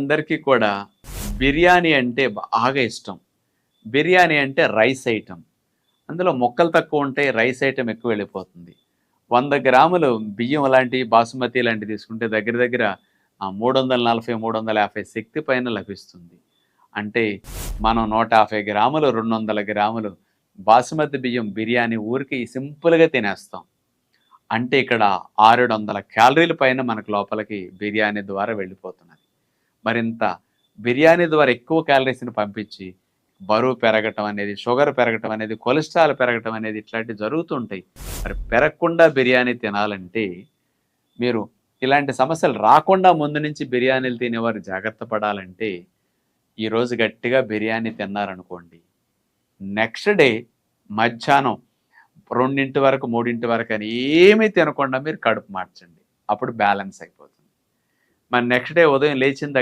అందరికీ కూడా బిర్యానీ అంటే బాగా ఇష్టం. బిర్యానీ అంటే రైస్ ఐటెం. అందులో మొక్కలు తక్కువ ఉంటే రైస్ ఐటెం ఎక్కువ వెళ్ళిపోతుంది. వంద గ్రాములు బియ్యం లాంటి బాసుమతి లాంటి తీసుకుంటే దగ్గర దగ్గర మూడు వందల నలభై మూడు వందల యాభై శక్తి పైన లభిస్తుంది. అంటే మనం నూట యాభై గ్రాములు రెండు వందల గ్రాములు బాసుమతి బియ్యం బిర్యానీ ఊరికి సింపుల్గా తినేస్తాం. అంటే ఇక్కడ ఆరేడు వందల క్యాలరీల పైన మనకు లోపలికి బిర్యానీ ద్వారా వెళ్ళిపోతున్నది. మరింత బిర్యానీ ద్వారా ఎక్కువ క్యాలరీస్ని పంపించి బరువు పెరగటం అనేది షుగర్ పెరగటం అనేది కొలెస్ట్రాల్ పెరగటం అనేది ఇట్లాంటివి జరుగుతుంటాయి. మరి పెరగకుండా బిర్యానీ తినాలంటే మీరు ఇలాంటి సమస్యలు రాకుండా ముందు నుంచి బిర్యానీలు తినేవారు జాగ్రత్త పడాలంటే ఈరోజు గట్టిగా బిర్యానీ తిన్నారనుకోండి. నెక్స్ట్ డే మధ్యాహ్నం రెండింటి వరకు మూడింటి వరకు అని ఏమీ తినకుండా మీరు కడుపు మార్చండి. అప్పుడు బ్యాలెన్స్ అయిపోతుంది. మరి నెక్స్ట్ డే ఉదయం లేచిన